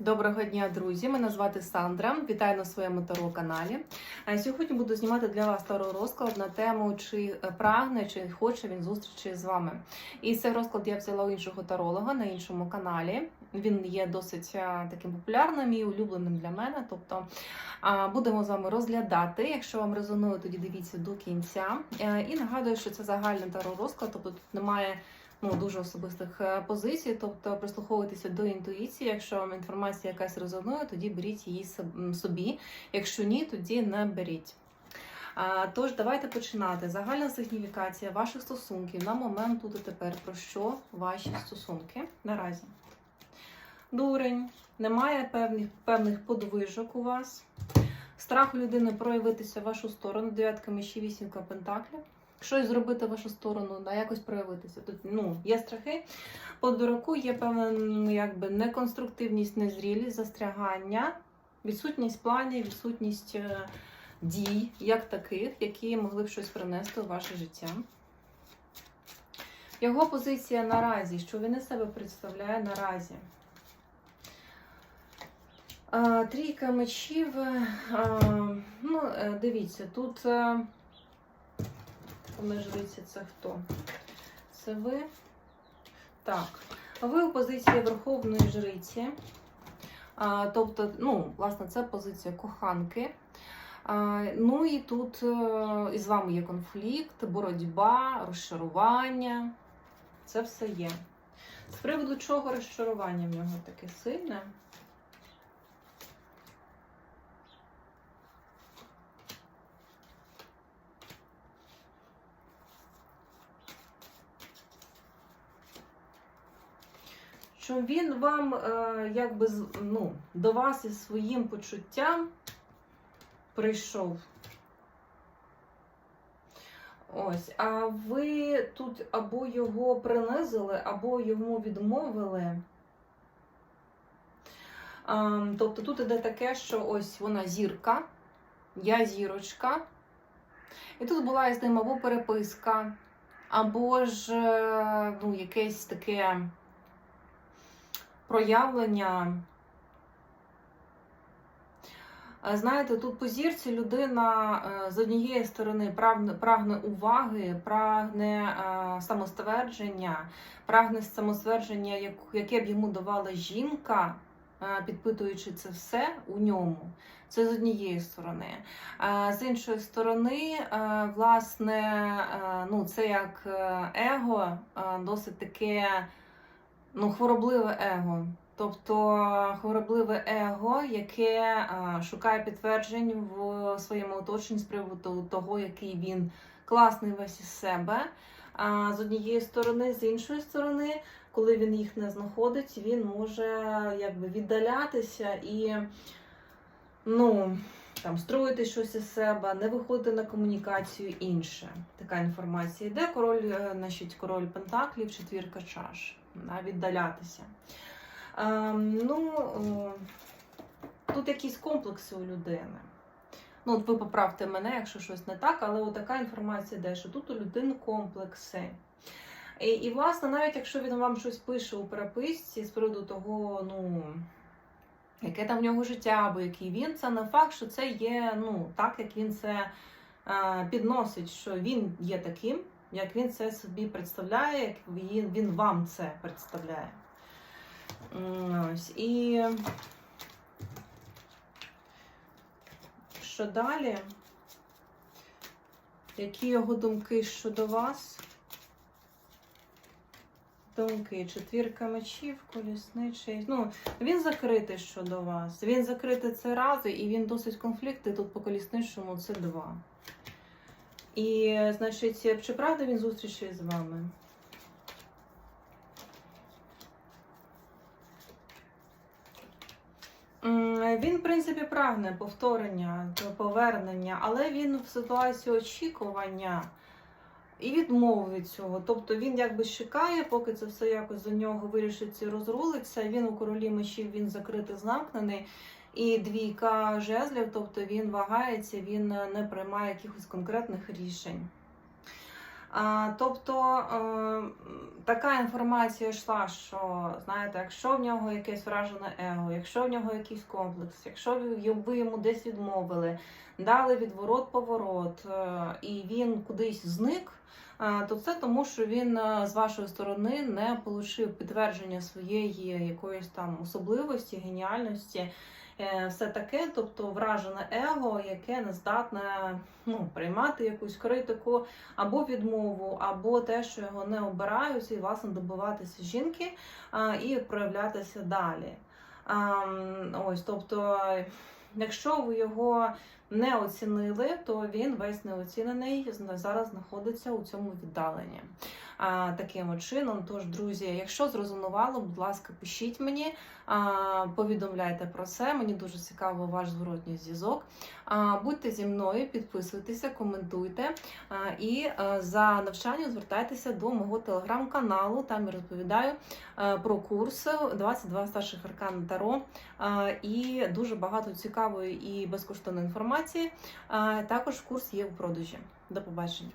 Доброго дня, друзі! Мене звати Сандра. Вітаю на своєму таро каналі. Е, Сьогодні буду знімати для вас таро розклад на тему, чи е, прагне, чи хоче він зустрічі з вами. І цей розклад я взяла у іншого таролога на іншому каналі. Він є досить е, таким популярним і улюбленим для мене. Тобто будемо з вами розглядати. Якщо вам резонує, тоді дивіться до кінця. І нагадую, що це загальний таро розклад, тобто тут немає ну, дуже особистих е, позицій, тобто прислуховуйтеся до інтуїції. Якщо вам інформація якась резонує, тоді беріть її собі. Якщо ні, тоді не беріть. Тож, давайте починати. Загальна сигніфікація ваших стосунків на момент тут і тепер. Про що ваші стосунки наразі? Дурень, немає певних, певних подвижок у вас. Страх у людини проявитися в вашу сторону, дев'ятка мечів, вісімка пентаклів щось зробити в вашу сторону, да, якось проявитися. Тут ну, є страхи. По дураку є певна ну, якби неконструктивність, незрілість, застрягання, відсутність планів, відсутність е, дій, як таких, які могли б щось принести у ваше життя. Його позиція наразі, що він із себе представляє наразі. Трійка мечів. Ну, е, дивіться, тут. Головна жриця це хто? Це ви? Так. Ви у позиції Верховної жриці. А, тобто, ну, власне, це позиція коханки. А, ну і тут е, із вами є конфлікт, боротьба, розчарування. Це все є. З приводу чого розчарування в нього таке сильне? Що він вам е, якби ну, до вас із своїм почуттям прийшов. Ось, а ви тут або його принизили, або йому відмовили. А, тобто тут іде таке, що ось вона зірка, я зірочка. І тут була із ним або переписка, або ж е, ну, якесь таке проявлення. Е, Знаєте, тут по зірці людина е, з однієї сторони прагне, уваги, прагне е, самоствердження, прагне самоствердження, яке б йому давала жінка, підпитуючи це все у ньому. Це з однієї сторони. З іншої сторони, власне, ну, це як его, досить таке ну, хворобливе его. Тобто хворобливе его, яке а, шукає підтверджень в своєму оточенні з приводу того, який він класний весь із себе. А з однієї сторони, з іншої сторони, коли він їх не знаходить, він може якби віддалятися і ну, там, строїти щось із себе, не виходити на комунікацію інше. Така інформація йде. Король, е, значить, король Пентаклів, четвірка чаш. Да, віддалятися. Ем, ну, е, тут якісь комплекси у людини. Ну, от ви поправте мене, якщо щось не так, але така інформація йде, що тут у людини комплекси. І, і, власне, навіть якщо він вам щось пише у переписці з приводу того, ну, яке там в нього життя, або який він, це не факт, що це є ну, так, як він це е, підносить, що він є таким, як він це собі представляє, як він, він вам це представляє. Ось. І що далі? Які його думки щодо вас? Думки, четвірка мечів, колісничий. Ну, він закритий щодо вас. Він закритий це рази, і він досить конфліктний. Тут по колісничому це два. І, значить, чи правда він зустрічає з вами? Він, в принципі, прагне повторення, повернення, але він в ситуації очікування і відмови від цього. Тобто він якби чекає, поки це все якось за нього вирішиться і розрулиться. Він у королі мечів він закритий, замкнений. І двійка жезлів, тобто він вагається, він не приймає якихось конкретних рішень. А, тобто е, така інформація йшла, що знаєте, якщо в нього якесь вражене его, якщо в нього якийсь комплекс, якщо ви йому десь відмовили, дали відворот поворот, е, і він кудись зник. е, То це тому, що він е, з вашої сторони не отримав підтвердження своєї якоїсь там особливості, геніальності, е, все таке, тобто вражене его, яке не здатне ну, приймати якусь критику, або відмову, або те, що його не обирають, і власне добиватися жінки і проявлятися далі. Ось, тобто, якщо ви його не оцінили, то він весь неоцінений зараз знаходиться у цьому віддаленні. А, таким чином, тож, друзі, якщо зрозумувало, будь ласка, пишіть мені, а, повідомляйте про це. Мені дуже цікаво ваш зворотній зв'язок. А, Будьте зі мною, підписуйтеся, коментуйте. А, І е, за навчанням звертайтеся до мого телеграм-каналу. Там я розповідаю е, про курси 22 старших аркан Таро е, і дуже багато цікавої і безкоштовної інформації. Е, Також курс є у продажі. До побачення.